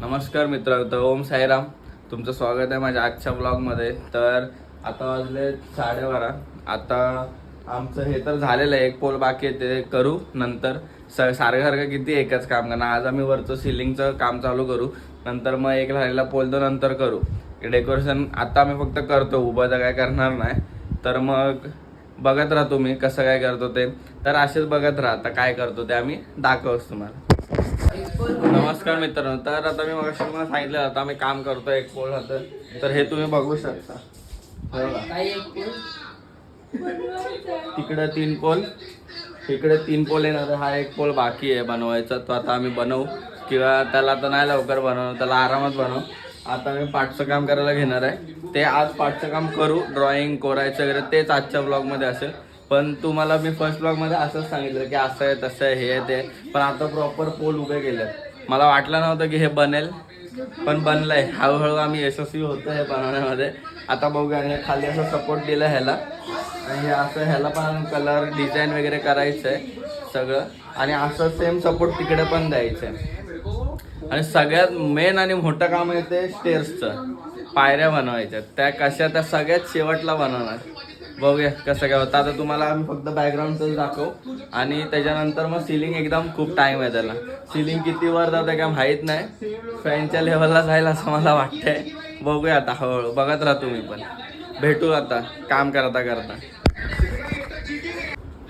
नमस्कार मित्र तर ओम साईराम. तुमचं स्वागत आहे माझ्या आजच्या ब्लॉगमध्ये तर आता वाजले साडेबारा. आता आमचं हे तर झालेलं आहे. एक पोल बाकी आहे ते करू नंतर. स सारखं सारखं किती एकच काम करणार. आज आम्ही वरचं सिलिंगचं काम चालू करू. नंतर मग एक राहिलेला पोल तर नंतर करू. डेकोरेशन आता आम्ही फक्त करतो. उभं तर काय करणार नाही. तर मग बघत राहा तुम्ही कसं काय करतो ते. तर असेच बघत राहा. आता काय करतो ते आम्ही दाखवच तुम्हाला. नमस्कार मित्रांनो. तर आता मी मग तुम्हाला सांगितलं आता आम्ही काम करतो एक पोल हात तर हे तुम्ही बघू शकता. तिकडे तीन पोल. इकडे तीन पोल येणार हा एक पोल बाकी आहे बनवायचा. तो आता आम्ही बनवू. किंवा त्याला आता नाही लवकर बनवू. त्याला आरामात बनवू. आता मी पाठचं काम करायला घेणार आहे. ते आज पाठचं काम करू. ड्रॉइंग कोरायचं वगैरे तेच आजच्या ब्लॉगमध्ये असेल. पण तुम्हाला मी फर्स्ट ब्लॉगमध्ये असंच सांगितलं की असं आहे तसं आहे हे आहे ते पण आता प्रॉपर पोल उभे केले मला वाटलं नव्हतं की हे बनेल पण बनलंय. हळूहळू आम्ही यशस्वी होतो हे बनवण्यामध्ये. आता बघूया आणि खाली असं सपोर्ट दिलं ह्याला. आणि हे असं ह्याला पण कलर डिझाईन वगैरे करायचं आहे सगळं. आणि असं सेम सपोर्ट तिकडे पण द्यायचं आहे आणि सगळ्यात मेन आणि मोठं काम येते स्टेअर्सचं पायऱ्या बनवायच्या. त्या कशा त्या सगळ्यात शेवटला बनवणार. बघूया कसं काय होतं. आता तुम्हाला आम्ही फक्त बॅकग्राऊंडच दाखवू. आणि त्याच्यानंतर मग सिलिंग एकदम खूप टाइम आहे त्याला. सिलिंग किती वर जातं काय माहीत नाही. फॅनच्या लेवलला जाईल असं मला वाटतंय. बघूया आता हळूहळू. बघत राहा तुम्ही पण. भेटू आता. काम करता करता.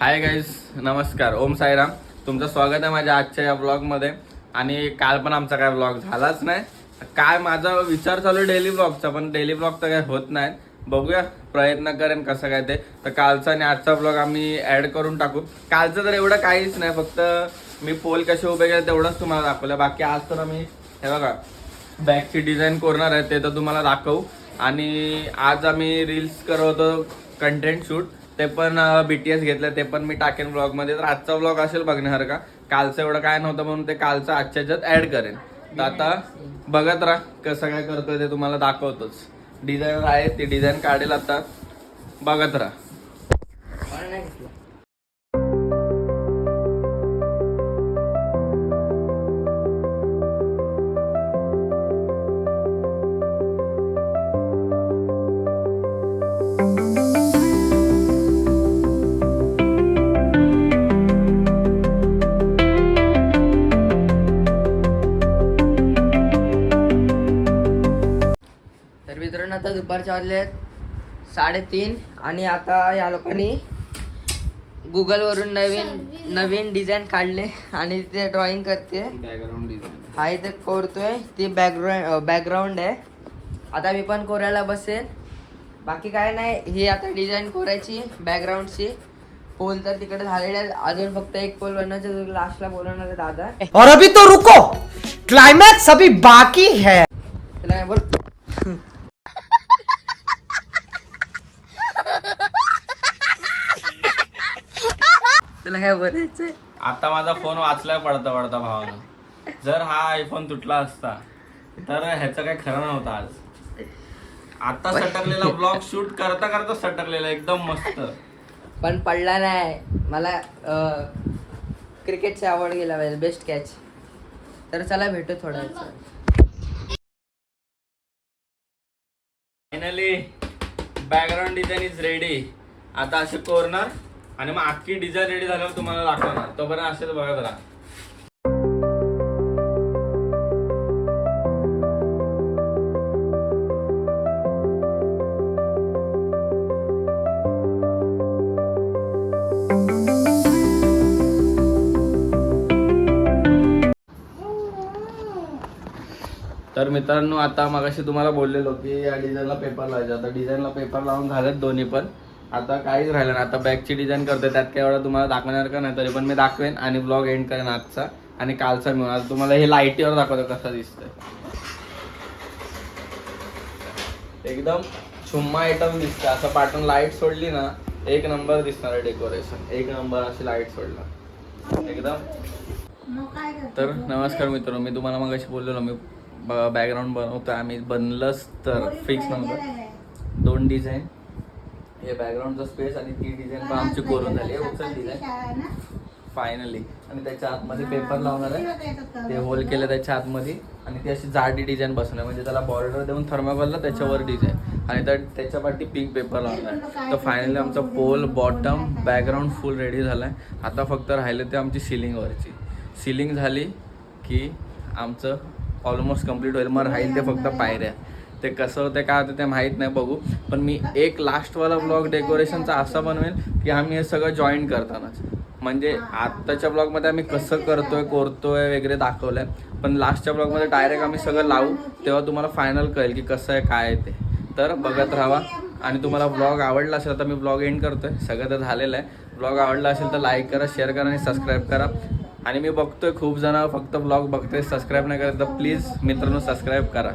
हाय गाईज नमस्कार. ओम साईराम. तुमचं स्वागत आहे माझ्या आजच्या या ब्लॉगमध्ये आणि काल पण आमचा काय ब्लॉग झालाच नाही. काय माझा विचार चालू डेली ब्लॉगचा पण डेली ब्लॉग तर काय होत नाही. बघूया प्रयत्न करेन कसं काय ते. तर कालचा आणि आजचा ब्लॉग आम्ही ऍड करून टाकू. कालचं तर एवढं काहीच नाही फक्त मी पोल कसे उभे केले तेवढंच तुम्हाला दाखवलं. बाकी आज तर आम्ही हे बघा बॅगची डिझाईन करणार आहे ते तर तुम्हाला दाखवू. आणि आज आम्ही रील्स करत होतो कंटेंट शूट ते पण बी टी एस घेतलं ते पण मी टाकेन ब्लॉगमध्ये तर आजचा ब्लॉग असेल बघण्यासारखा. कालचं एवढं काय नव्हतं म्हणून ते कालचं आजच्या ह्याच्यात करेन. तर आता बघत राहा कसं काय करतोय ते तुम्हाला दाखवतोच. डिझाईन आहे ती डिझाईन काढेल आता. बघत राहा. आता दुपारचे वाजले आहेत साडेतीन आणि आता या लोकांनी गुगलवरून नवीन नवीन डिझाईन काढले आणि ते ड्रॉइंग करते. बॅकग्राऊंड डिझाईन हा इथे कोरतोय. ती बॅकग्राऊंड बॅकग्राऊंड आहे. आता मी पण कोरायला बसेल बाकी काय नाही. ही आता डिझाईन कोरायची बॅकग्राऊंडची पोल तर तिकडे झालेले आहेत. अजून फक्त एक पोल बनवायचं लास्टला बोलवणार आहे दादा. और अभी तो रुको. क्लाइमैक्स अभी बाकी है त्याला काय बोल तुला काय बोलायचंय? आता माझा फोन वाचलाय पडता पडता भावानं. जर हा आयफोन तुटला असता तर ह्याचं काही खरं नव्हतं आज. आता सटकलेला ब्लॉग शूट करता करता सटकलेला एकदम मस्त. पण पडला नाही. मला क्रिकेटची आवड गेला पाहिजे बेस्ट कॅच तर चला भेटू वेळात. Finally background design is ready आता असे कोरणार आणि मग अख्खी डिझाईन रेडी झाल्यावर तुम्हाला दाखवणार. तोपर्यंत असेल बघा जरा. तर मित्रांनो आता मगाशी तुम्हाला बोललेलो की या डिझाईनला पेपर लावायचा. आता डिझाईनला पेपर लावून झालेत दोन्ही पण. आता काहीच राहिलं नाही. आता बॅगची डिझाईन करतोय त्यात काही एवढं तुम्हाला दाखवणार का नाही तरी पण मी दाखवेन आणि ब्लॉग एंड करेन आजचा आणि कालचा मिळून आता तुम्हाला हे लाईटीवर दाखवतो कसं दिसतंय. एकदम छुम्मा आयटम दिसतं असं पाठवून लाइट सोडली ना एक नंबर दिसणार आहे डेकोरेशन एक नंबर अशी लाइट सोडला एकदम. तर नमस्कार मित्र मी तुम्हाला मग अशी बोललेलो मी बॅकग्राऊंड बनवतोय. आम्ही बनलंच तर फिक्स नंबर दोन डिझाईन हे बॅकग्राऊंडचा स्पेस आणि ती डिझाईन पण आमची करून झाली. आहे उचल डिझाईन फायनली आणि त्याच्या आतमध्ये पेपर लावणार आहे. ते होल केलं त्याच्या आतमध्ये. आणि ती अशी जाडी डिझाईन बसणार म्हणजे त्याला बॉर्डर देऊन थर्माकोलला त्याच्यावर डिझाईन आणि त्या त्याच्या पाठी पिंक पेपर लावणार आहे. तर फायनली आमचा pole bottom background full ready झाला आहे आता फक्त राहिलं ते आमची सिलिंगवरची सिलिंग झाली की आमचं ऑलमोस्ट कंप्लीट होईल. मग राहील ते फक्त पायऱ्या. ते कसं होतं काय होतं ते माहीत नाही बघू. पण मी एक लास्टवाला ब्लॉग डेकोरेशनचा असा बनवेल की आम्ही हे सगळं जॉईन करतानाच. म्हणजे आत्ताच्या ब्लॉगमध्ये आम्ही कसं करतोय कोरतोय वगैरे दाखवलंय. पण लास्टच्या ब्लॉगमध्ये डायरेक्ट आम्ही सगळं लावू तेव्हा तुम्हाला फायनल कळेल की कसं आहे काय आहे ते. तर बघत राहा. आणि तुम्हाला ब्लॉग आवडला असेल तर मी ब्लॉग एंड करतोय. सगळं तर झालेलं आहे. ब्लॉग आवडला असेल तर लाईक करा शेअर करा आणि सबस्क्राईब करा. आणि मी बघतोय खूप जण फक्त ब्लॉग बघतोय सबस्क्राईब नाही करत तर प्लीज मित्रांनो सबस्क्राईब करा.